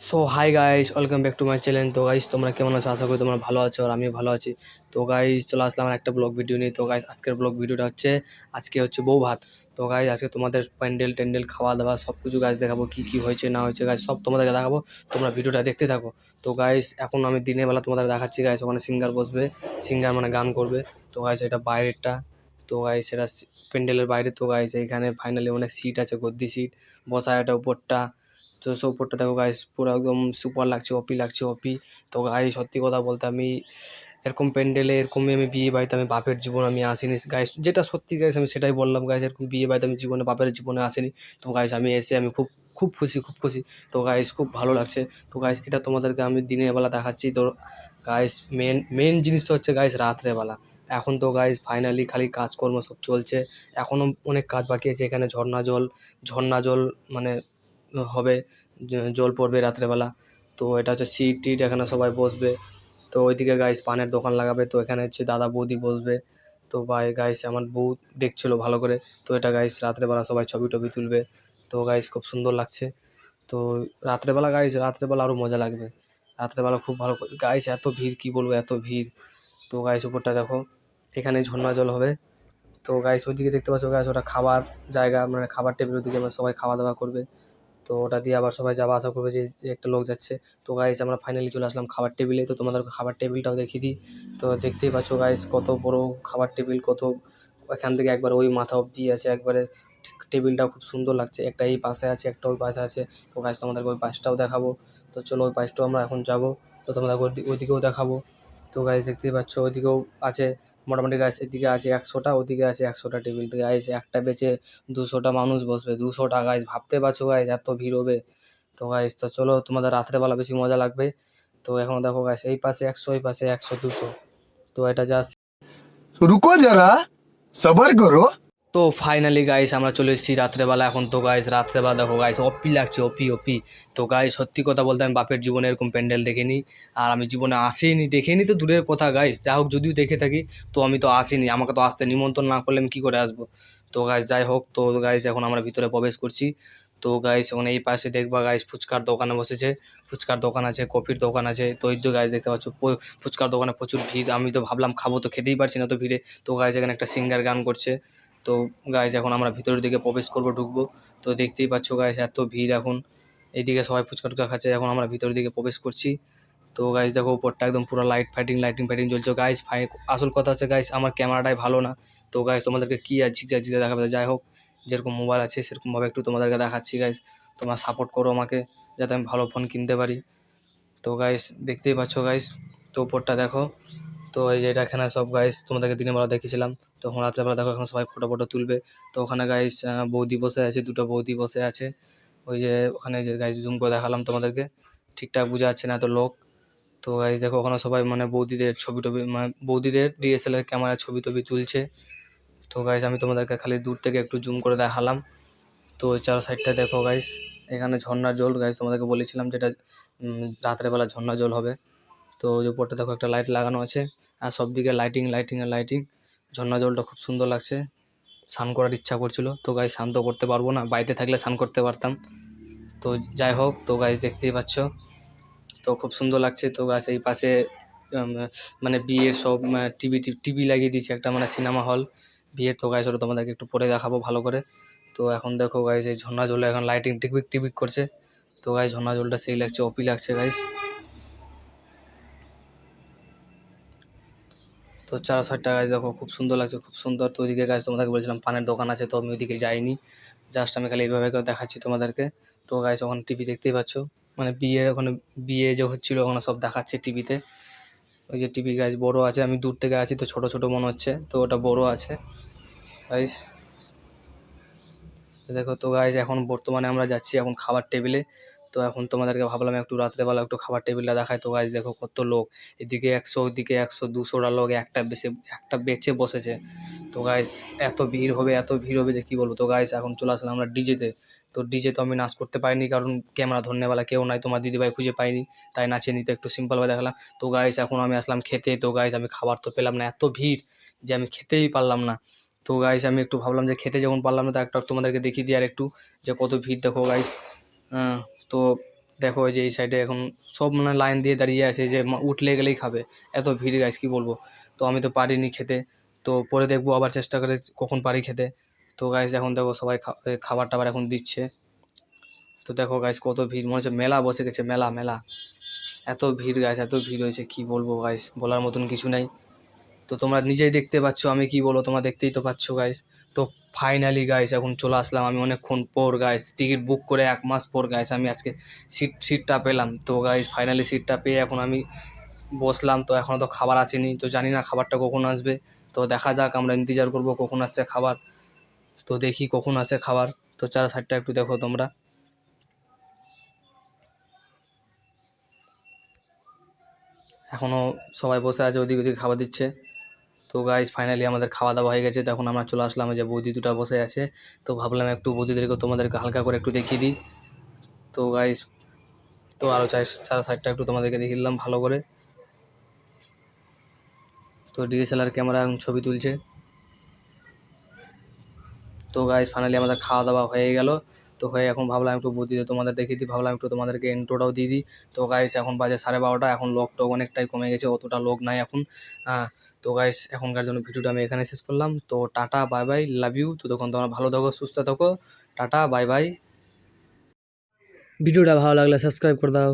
So hi guys welcome back to my channel তো guys তোমরা কেমন আছো? আশা করি তোমরা ভালো আছো আর আমিও ভালো আছি। তো গাইস চলে আসলাম একটা ব্লগ ভিডিও নিয়ে। তো গাইস আজকের ব্লগ ভিডিওটা হচ্ছে আজকে হচ্ছে বউ ভাত। তো গাইস আজকে তোমাদের প্যান্ডেল ট্যান্ডেল খাওয়া দাওয়া সব কিছু গাছ দেখাবো। কী কী হয়েছে, না হয়েছে গাইস সব তোমাদেরকে দেখাবো। তোমরা ভিডিওটা দেখতে থাকো। তো গাইস এখন আমি দিনের বেলা তোমাদের দেখাচ্ছি গাইস ওখানে সিঙ্গার বসবে। সিঙ্গার মানে গান করবে। তো গাইস এটা বাইরেরটা। তো গাইস এটা প্যান্ডেলের বাইরে। তো গাইস এইখানে ফাইনালি অনেক সিট আছে, গদ্দি সিট বসা এটা উপরটা। তো সো দেখো গাইস পুরো একদম সুপার লাগছে ওপি লাগছে ওপি তো গাইস সত্যি কথা বলতে আমি এরকম প্যান্ডেলে, এরকমই আমি বিয়ে বাড়িতে আমি বাপের জীবন আমি আসিনি। গাইস যেটা সত্যি গাইস আমি সেটাই বললাম গাইস এরকম বিয়ে বাড়িতে আমি জীবনে, বাপের জীবনে আসিনি। তো গাইস আমি এসে আমি খুব খুব খুশি খুব খুশি। তো গাইস খুব ভালো লাগছে। তো গাইস এটা তোমাদেরকে আমি দিনের বেলা দেখাচ্ছি। তো গাইস মেন মেন জিনিসটা হচ্ছে গাইস রাত্রেবেলা এখন তো গাইস ফাইনালি খালি কাজকর্ম সব চলছে। এখনও অনেক কাজ বাকি আছে, এখানে ঝর্ণা জল ঝর্ণা জল মানে হবে জল পড়বে রাত্রেবেলা। তো এটা হচ্ছে সিট টিট এখানে সবাই বসবে। তো ওইদিকে গাইস পানের দোকান লাগাবে, তো এখানে হচ্ছে দাদা বৌদি বসবে। তো ভাই গাইস আমার বউ দেখছিল ভালো করে, তো এটা গাইস রাত্রেবেলা সবাই ছবি টবি তুলবে। তো গাইস খুব সুন্দর লাগছে। তো রাত্রেবেলা গাইস রাত্রেবেলা আরও মজা লাগবে। রাত্রেবেলা খুব ভালো গাইস এত ভিড়, কি বলব এত ভিড়। তো গাইস উপরটা দেখো, এখানে ঝর্ণা জল হবে। তো গাইস ওইদিকে দেখতে পাচ্ছ গাইস ওটা খাবার জায়গা মানে খাবার টেবিল ওদিকে আমরা সবাই খাওয়া দাওয়া করবে। তো ওটা দিয়ে আবার সবাই যাওয়া আসা করবে যে একটা লোক যাচ্ছে। তো গাইস আমরা ফাইনালি চলে আসলাম খাবার টেবিলে তো তোমাদের খাবার টেবিলটাও দেখিয়ে দিই। তো দেখতেই পাচ্ছ গাইস কত বড় খাবার টেবিল কত এখান থেকে একবার ওই মাথা অবধি আছে। একবারে ঠিক টেবিলটাও খুব সুন্দর লাগছে। একটা এই পাশে আছে, একটা ওই পাশে আছে। তো গাইস তোমাদেরকে ওই পাশটাও দেখাবো। তো চলো ওই পাশটাও আমরা এখন যাব। তো তোমাদের ওইদিকেও দেখাবো। তো গাছ দেখতেই পাচ্ছ ওদিকেও আছে, মোটামুটি গাছ এদিকে আছে একশোটা, ওদিকে আছে একশোটা টেবিল তো। গাছ একটা বেচে দুশোটা মানুষ বসবে, দুশোটা গাছ ভাবতে পারছ গাছ এত ভিড় হবে? তো গাছ তো চলো, তোমাদের রাত্রেবেলা বেশি মজা লাগবে। তো এখন দেখো গাছ এই পাশে একশো, এই পাশে একশো, দুশো। তো এটা জাস্ট রুকো যারা, সবার করো। তো ফাইনালি গাইস আমরা চলে এসেছি রাত্রেবেলা। এখন তো গাইস রাত্রেবেলা দেখো গাইস অপি লাগছে অপি অপি তো গাইস সত্যি কথা বলতে আমি বাপের জীবনে এরকম প্যান্ডেল দেখিনি, আর আমি জীবনে আসিনি, দেখিনি তো দূরের কথা গাইস যা হোক, যদিও দেখে থাকি, তো আমি তো আসিনি। আমাকে তো আসতে নিমন্ত্রণ না করলে আমি কী করে আসব? তো গাইস যাই হোক, তো গাইস এখন আমরা ভিতরে প্রবেশ করছি। তো গাইস এখন এই পাশে দেখবা গাইস ফুচকার দোকানে বসেছে। ফুচকার দোকান আছে, কফির দোকান আছে। তো, এই তো গাইস দেখতে পাচ্ছ ফুচকার দোকানে প্রচুর ভিড়। আমি তো ভাবলাম খাব, তো খেতেই পারছি না তো ভিড়ে। তো গাইস এখানে একটা সিঙ্গার গান করছে। তো গাইস এখন আমরা ভিতরের দিকে প্রবেশ করব, ঢুকবো। তো দেখতেই পাচ্ছ গাইস এত ভিড় এখন। এইদিকে সবাই ফুচকা টুচকা খাচ্ছে, এখন আমরা ভিতরের দিকে প্রবেশ করছি। তো গাইস দেখো উপরটা একদম পুরো লাইট ফাইটিং লাইটিং ফাইটিং চলছে। গাইস ফাই আসল কথা হচ্ছে গাইস আমার ক্যামেরাটাই ভালো না। তো গাইস তোমাদেরকে কী আর জিতে জিতে দেখাবে? যাই হোক, যেরকম মোবাইল আছে, সেরকমভাবে একটু তোমাদেরকে দেখাচ্ছি গাইস তোমরা সাপোর্ট করো আমাকে, যাতে আমি ভালো ফোন কিনতে পারি। তো গাইস দেখতেই পাচ্ছ গাইস তো উপরটা দেখো। তো এই যে এটা এখানে সব গাইস তোমাদেরকে দিনের বেলা দেখেছিলাম তখন রাত্রেবেলা দেখো এখন সবাই ফটো ফটো তুলবে। তো ওখানে গাইস বৌদি বসে আছে, দুটো বৌদি বসে আছে। ওই যে ওখানে যে গাইস জুম করে দেখালাম তোমাদেরকে। ঠিকঠাক বোঝা যাচ্ছে না তো লোক। তো গাইস দেখো ওখানে সবাই মানে বৌদিদের ছবি টবি মানে বৌদিদের ডিএসএলআর ক্যামেরা ছবি টবি তুলছে। তো গাইস আমি তোমাদেরকে খালি দূর থেকে একটু জুম করে দেখালাম। তো চার সাইডটা দেখো গাইস এখানে ঝর্ণার জল গাইস তোমাদেরকে বলেছিলাম যেটা রাত্রেবেলা ঝর্ণার জল হবে। তো ওই উপরটা দেখো একটা লাইট লাগানো আছে, আর সব দিকে লাইটিং লাইটিং আর লাইটিং ঝর্ণা জলটা খুব সুন্দর লাগছে, স্নান করার ইচ্ছা করছিল। তো গাইস স্নান তো করতে পারব না, বাড়িতে থাকলে স্নান করতে পারতাম। তো যাই হোক, তো গাইস দেখতেই পাচ্ছ। তো খুব সুন্দর লাগছে, তো গাছ এই পাশে মানে বিয়ের সব টিভি টিভি লাগিয়ে দিয়েছে একটা মানে সিনেমা হল বিয়ের তো গাইস ওটা তোমাদেরকে একটু পরে দেখাবো ভালো করে। তো এখন দেখো গাইস এই ঝর্ণা জলে এখন লাইটিং টিকবিক টিকবিক করছে। তো গাইস ঝর্ণা জলটা সেই লাগছে অপি লাগছে গাইস তো চার সাইডটা গাছ দেখো খুব সুন্দর লাগছে, খুব সুন্দর। তো ওইদিকে গাছ তোমাদেরকে বলেছিলাম, পানের দোকান আছে, তো আমি ওইদিকে যাইনি। জাস্ট আমি খালি এইভাবে দেখাচ্ছি তোমাদেরকে। তো গাছ ওখানে টিভি দেখতেই পাচ্ছ। মানে বিয়ের ওখানে, বিয়ে যে হচ্ছিল, ওখানে সব দেখাচ্ছে টিভিতে ওই যে টিভি গাছ বড় আছে, আমি দূর থেকে আছি, তো ছোট ছোট মনে হচ্ছে। তো ওটা বড় আছে। গাইস দেখো, তো গাইস এখন বর্তমানে আমরা যাচ্ছি এখন খাবার টেবিলে তো এখন তোমাদেরকে ভাবলাম একটু রাত্রেবেলা একটু খাবার টেবিলটা দেখায় তো গাইস দেখো কত লোক। এদিকে একশো, ওইদিকে একশো, দুশোটা লোক একটা বেশি, একটা বেচে বসেছে। তো গাইস এত ভিড় হবে, এত ভিড় হবে যে কী বলব? তো গাইস এখন চলে আসলাম আমরা ডিজেতে তো। ডিজে তো আমি নাচ করতে পারিনি কারণ ক্যামেরা ধরনেওয়ালা কেউ নাই, তোমার দিদিভাই খুঁজে পাইনি, তাই নাচে নিতে একটু সিম্পলভাবে দেখালাম। তো গাইস এখন আমি আসলাম খেতে। তো গাইস আমি খাবার তো পেলাম না, এত ভিড় যে আমি খেতেই পারলাম না। তো গাইস আমি একটু ভাবলাম যে খেতে যখন পারলাম না, তো একটা তোমাদেরকে দেখিয়ে দিই আর একটু যে কত ভিড়। দেখো গাইস তো দেখো যে এই সাইডে এখন সব মানে লাইন দিয়ে দাঁড়িয়ে আছে যে উঠলে গেলেই খাবে। এত ভিড় গাইস কি বলব? তো আমি তো পারিনি খেতে। তো পরে দেখব আবার চেষ্টা করে কখন পারি খেতে। তো গাইস এখন দেখো সবাই খাবার টাবার এখন দিচ্ছে। তো দেখো গাইস কত ভিড়। মনে হচ্ছে মেলা বসে গেছে, মেলা মেলা। এত ভিড় গাইস এত ভিড় হয়েছে, কি বলব গাইস বলার মতন কিছু নাই। তো তোমরা নিজেই দেখতে পাচ্ছ, আমি কি বলো তোমরা দেখতেই তো পাচ্ছ গাইস তো ফাইনালি গাইস এখন চলে আসলাম আমি অনেকক্ষণ পর গাইস টিকিট বুক করে এক মাস পর গাইস আমি আজকে সিট সিটটা পেলাম। তো গাইস ফাইনালি সিটটা পেয়ে এখন আমি বসলাম। তো এখনও তো খাবার আসেনি, তো জানি না খাবারটা কখন আসবে। তো দেখা যাক, আমরা ইন্তজার করব কখন আসছে খাবার। তো দেখি কখন আসে খাবার। তো চার সাইডটা একটু দেখো তোমরা। এখনও সবাই বসে আছে, ওদিক ওদিক খাবার দিচ্ছে। তো গাইজ ফাইনালি আমাদের খাওয়া দাওয়া হয়ে গেছে। তখন আমরা চলে আসলাম যে বৌদি দুটো বসে আছে। তো ভাবলাম একটু বৌদিদেরকে তোমাদেরকে হালকা করে একটু দেখিয়ে দিই। তো গাইস তো আরও চার চার সাইডটা একটু তোমাদেরকে দেখিয়ে দিলাম ভালো করে। তো ডিএসএলআর ক্যামেরা ছবি তুলছে। তো গাইজ ফাইনালি আমাদের খাওয়া দাওয়া হয়ে গেল। তো হয়ে এখন ভাবলাম একটু বুদ্ধি দিয়ে তোমাদের দেখিয়ে দিই, ভাবলাম একটু তোমাদেরকে ইন্ট্রোটাও দিয়ে দিই। তো গাইস এখন বাজে সাড়ে বারোটা, এখন লোক টোক অনেকটাই কমে গেছে, অতটা লোক নাই এখন। হ্যাঁ তো গাইস এখনকার জন্য ভিডিওটা আমি এখানে শেষ করলাম। তো tata bye bye love you তো তখন তোমরা ভালো থাকো, সুস্থ থাকো। টাটা বাই বাই ভিডিওটা ভালো লাগলে সাবস্ক্রাইব করে দাও।